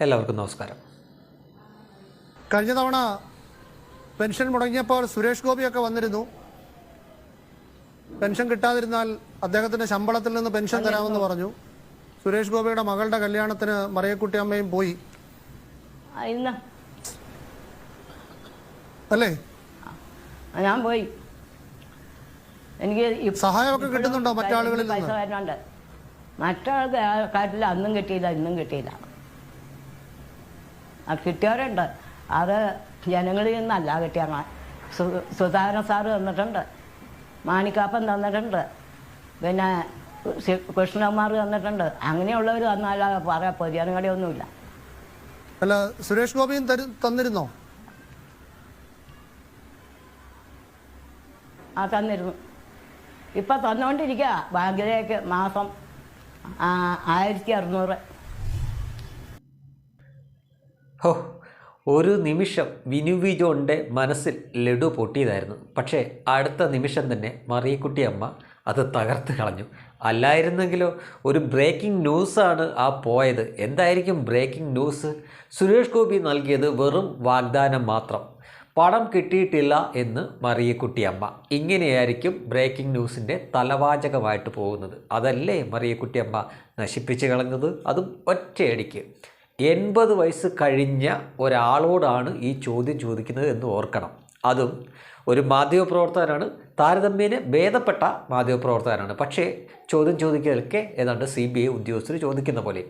എല്ലാവർക്കും നമസ്കാരം. കഴിഞ്ഞ തവണ പെൻഷൻ മുടങ്ങിയപ്പോൾ സുരേഷ് ഗോപിയൊക്കെ വന്നിരുന്നു. പെൻഷൻ കിട്ടാതിരുന്നാൽ അദ്ദേഹത്തിന്റെ ശമ്പളത്തിൽ നിന്ന് പെൻഷൻ തരാമെന്ന് പറഞ്ഞു. സുരേഷ് ഗോപിയുടെ മകളുടെ കല്യാണത്തിന് മറിയക്കുട്ടി അമ്മയും പോയി. അല്ലേ? ഞാൻ പോയി. എനിക്ക് സഹായമൊക്കെ കിട്ടുന്നുണ്ടോ മറ്റാളുകളിൽ മറ്റാൾക്ക് കാര്യത്തിൽ അന്നും കിട്ടിയില്ല ഇന്നും കിട്ടിയില്ല. ആ കിട്ടിയവരുണ്ട്. അത് ജനങ്ങളിൽ നിന്നല്ല കിട്ടിയ സു- സുധാകരൻ സാറ് തന്നിട്ടുണ്ട്. മാണിക്കാപ്പൻ തന്നിട്ടുണ്ട്. പിന്നെ കൃഷ്ണകുമാർ തന്നിട്ടുണ്ട്. അങ്ങനെയുള്ളവർ തന്നല്ലാതെ പറയാം പൊതുജനങ്ങളുടെയൊന്നുമില്ല അല്ല സുരേഷ് ഗോപിയും തന്നിരുന്നോ? ആ തന്നിരുന്നു. ഇപ്പം തന്നുകൊണ്ടിരിക്കുക ബാങ്കിലേക്ക് മാസം ആയിരത്തി അറുന്നൂറ്. ഹോ ഒരു നിമിഷം വിനു വി ജോണിന്റെ മനസ്സിൽ ലഡു പൊട്ടിയതായിരുന്നു. പക്ഷേ അടുത്ത നിമിഷം തന്നെ മറിയക്കുട്ടി അമ്മ അത് തകർത്ത് കളഞ്ഞു. അല്ലായിരുന്നെങ്കിലോ ഒരു ബ്രേക്കിംഗ് ന്യൂസാണ് ആ പോയത്. എന്തായിരിക്കും ബ്രേക്കിംഗ് ന്യൂസ് സുരേഷ് ഗോപി നൽകിയത് വെറും വാഗ്ദാനം മാത്രം. പണം കിട്ടിയിട്ടില്ല എന്ന് മറിയക്കുട്ടി അമ്മ. ഇങ്ങനെയായിരിക്കും ബ്രേക്കിംഗ് ന്യൂസിന്റെ തലവാചകമായിട്ട് പോകുന്നത്. അതല്ലേ മറിയക്കുട്ടി അമ്മ നശിപ്പിച്ച് കളഞ്ഞത്? അതും ഒറ്റയടിക്ക്. എൺപത് വയസ്സ് കഴിഞ്ഞ ഒരാളോടാണ് ഈ ചോദ്യം ചോദിക്കുന്നത് എന്ന് ഓർക്കണം. അതും ഒരു മാധ്യമപ്രവർത്തകനാണ്. താരതമ്യേന ഭേദപ്പെട്ട മാധ്യമപ്രവർത്തകനാണ്. പക്ഷേ ചോദ്യം ചോദിക്കലൊക്കെ ഏതാണ്ട് സി ബി ഐ ഉദ്യോഗസ്ഥർ ചോദിക്കുന്ന പോലെ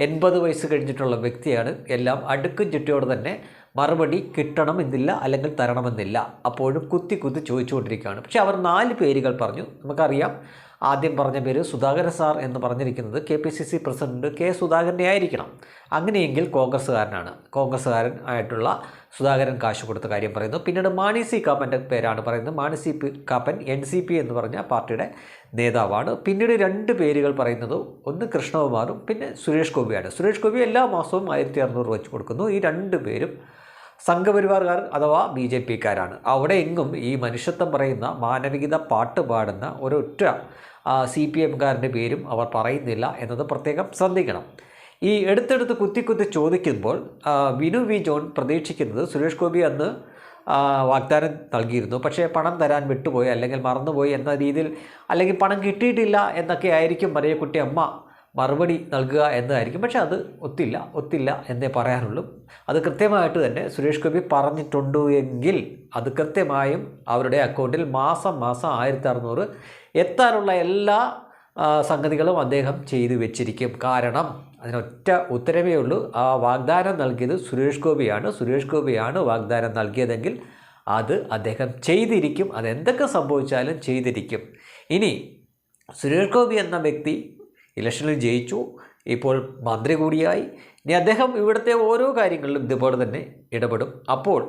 എൺപത് വയസ്സ് കഴിഞ്ഞിട്ടുള്ള വ്യക്തിയാണ്. എല്ലാം അടുക്കും ചിട്ടയോടെ തന്നെ മറുപടി കിട്ടണമെന്നില്ല അല്ലെങ്കിൽ തരണമെന്നില്ല. അപ്പോഴും കുത്തി കുത്തി ചോദിച്ചുകൊണ്ടിരിക്കുകയാണ്. പക്ഷേ അവർ നാല് പേരുകൾ പറഞ്ഞു. നമുക്കറിയാം ആദ്യം പറഞ്ഞ പേര് സുധാകരൻ സാർ എന്ന് പറഞ്ഞിരിക്കുന്നത് K P C C president K സുധാകരനെ ആയിരിക്കണം. അങ്ങനെയെങ്കിൽ കോൺഗ്രസ്സുകാരനാണ്. കോൺഗ്രസ്സുകാരൻ ആയിട്ടുള്ള സുധാകരൻ കാശ് കൊടുത്ത കാര്യം പറയുന്നു. പിന്നീട് മാണി സി കാപ്പന്റെ പേരാണ് പറയുന്നത്. Mani C Kappan N C P എന്ന് പറഞ്ഞ പാർട്ടിയുടെ നേതാവാണ്. പിന്നീട് രണ്ട് പേരുകൾ പറയുന്നത് ഒന്ന് കൃഷ്ണകുമാറും പിന്നെ സുരേഷ് ഗോപിയാണ്. സുരേഷ് ഗോപി എല്ലാ മാസവും ആയിരത്തി അറുന്നൂറ് വെച്ച് കൊടുക്കുന്നു. ഈ രണ്ട് പേരും സംഘപരിവാറുകാർ അഥവാ ബി ജെ പിക്കാരാണ്. അവിടെ എങ്ങും ഈ മനുഷ്യത്വം പറയുന്ന മാനവികത പാട്ട് പാടുന്ന ഒരൊറ്റ സി പി എംകാരന്റെ പേരും അവർ പറയുന്നില്ല എന്നത് പ്രത്യേകം ശ്രദ്ധിക്കണം. ഈ എടുത്തെടുത്ത് കുത്തി കുത്തി ചോദിക്കുമ്പോൾ വിനു വി ജോൺ പ്രതീക്ഷിക്കുന്നത് സുരേഷ് ഗോപി അന്ന് വാഗ്ദാനം നൽകിയിരുന്നു. പക്ഷേ പണം തരാൻ വിട്ടുപോയി അല്ലെങ്കിൽ മറന്നുപോയി എന്ന രീതിയിൽ അല്ലെങ്കിൽ പണം കിട്ടിയിട്ടില്ല എന്നൊക്കെ ആയിരിക്കും മറിയക്കുട്ടി അമ്മ മറുപടി നൽകുക എന്നതായിരിക്കും. പക്ഷേ അത് ഒത്തില്ല ഒത്തില്ല എന്നേ പറയാനുള്ളൂ. അത് കൃത്യമായിട്ട് തന്നെ സുരേഷ് ഗോപി പറഞ്ഞിട്ടുണ്ട് എങ്കിൽ അത് കൃത്യമായും അവരുടെ അക്കൗണ്ടിൽ മാസം മാസം ആയിരത്തി അറുന്നൂറ് എത്താനുള്ള എല്ലാ സംഗതികളും അദ്ദേഹം ചെയ്തു വെച്ചിരിക്കും. കാരണം അതിനൊറ്റ ഉത്തരവേ ഉള്ളൂ. ആ വാഗ്ദാനം നൽകിയത് സുരേഷ് ഗോപിയാണ്. സുരേഷ് ഗോപിയാണ് വാഗ്ദാനം നൽകിയതെങ്കിൽ അത് അദ്ദേഹം ചെയ്തിരിക്കും. അതെന്തൊക്കെ സംഭവിച്ചാലും ചെയ്തിരിക്കും. ഇനി സുരേഷ് ഗോപി എന്ന വ്യക്തി ഇലക്ഷനിൽ ജയിച്ചു. ഇപ്പോൾ മന്ത്രി കൂടിയായി. ഇനി അദ്ദേഹം ഇവിടുത്തെ ഓരോ കാര്യങ്ങളിലും ഇതുപോലെ തന്നെ ഇടപെടും. അപ്പോൾ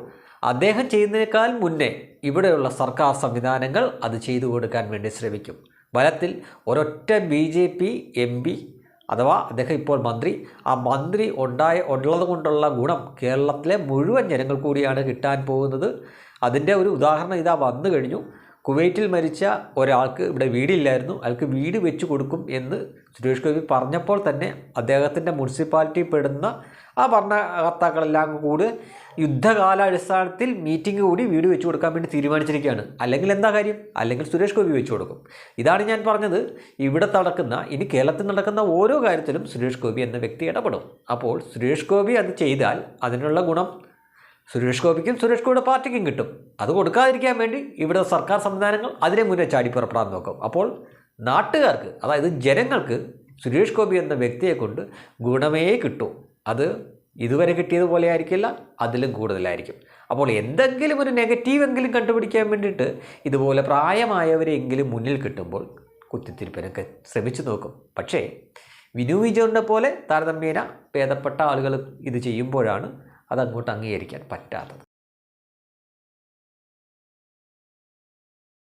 അദ്ദേഹം ചെയ്യുന്നതിനേക്കാൾ മുന്നേ ഇവിടെയുള്ള സർക്കാർ സംവിധാനങ്ങൾ അത് ചെയ്തു കൊടുക്കാൻ വേണ്ടി ശ്രമിക്കും. ഫലത്തിൽ ഒരൊറ്റ B J P M P അഥവാ അദ്ദേഹം ഇപ്പോൾ മന്ത്രി ആ മന്ത്രി ഉണ്ടായ ഉള്ളത് കൊണ്ടുള്ള ഗുണം കേരളത്തിലെ മുഴുവൻ ജനങ്ങൾ കൂടിയാണ് കിട്ടാൻ പോകുന്നത്. അതിന്റെ ഒരു ഉദാഹരണം ഇതാ വന്നു കഴിഞ്ഞു. കുവൈറ്റിൽ മരിച്ച ഒരാൾക്ക് ഇവിടെ വീടില്ലായിരുന്നു. അയാൾക്ക് വീട് വെച്ചു കൊടുക്കും എന്ന് സുരേഷ് ഗോപി പറഞ്ഞപ്പോൾ തന്നെ അദ്ദേഹത്തിന്റെ മുനിസിപ്പാലിറ്റി പെടുന്ന ആ ഭരണകർത്താക്കളെല്ലാം കൂടി യുദ്ധകാലാടിസ്ഥാനത്തിൽ മീറ്റിംഗ് കൂടി വീട് വെച്ചു കൊടുക്കാൻ വേണ്ടി തീരുമാനിച്ചിരിക്കുകയാണ്. അല്ലെങ്കിൽ എന്താ കാര്യം? അല്ലെങ്കിൽ സുരേഷ് ഗോപി വെച്ചു കൊടുക്കും. ഇതാണ് ഞാൻ പറഞ്ഞത്. ഇവിടെ നടക്കുന്ന ഇനി കേരളത്തിൽ നടക്കുന്ന ഓരോ കാര്യത്തിലും സുരേഷ് ഗോപി എന്ന വ്യക്തി ഇടപെടും. അപ്പോൾ സുരേഷ് ഗോപി അത് ചെയ്താൽ അതിനുള്ള ഗുണം സുരേഷ് ഗോപിക്കും സുരേഷ് ഗോപിയുടെ പാർട്ടിക്കും കിട്ടും. അത് കൊടുക്കാതിരിക്കാൻ വേണ്ടി ഇവിടെ സർക്കാർ സംവിധാനങ്ങൾ അതിനെ മുന്നേ ചാടി പുറപ്പെടാൻ നോക്കും. അപ്പോൾ നാട്ടുകാർക്ക് അതായത് ജനങ്ങൾക്ക് സുരേഷ് ഗോപി എന്ന വ്യക്തിയെ കൊണ്ട് ഗുണമേ കിട്ടൂ. അത് ഇതുവരെ കിട്ടിയതുപോലെ ആയിരിക്കില്ല അതിലും കൂടുതലായിരിക്കും. അപ്പോൾ എന്തെങ്കിലും ഒരു നെഗറ്റീവ് എങ്കിലും കണ്ടുപിടിക്കാൻ വേണ്ടിയിട്ട് ഇതുപോലെ പ്രായമായവരെങ്കിലും മുന്നിൽ കിട്ടുമ്പോൾ കുത്തിത്തിരിപ്പിനൊക്കെ ശ്രമിച്ചു നോക്കും. പക്ഷേ വിനു വിജയനെ പോലെ താരതമ്യേന ഭേദപ്പെട്ട ആളുകൾ ഇത് ചെയ്യുമ്പോഴാണ് അതങ്ങോട്ട് അംഗീകരിക്കാൻ പറ്റാത്തത്.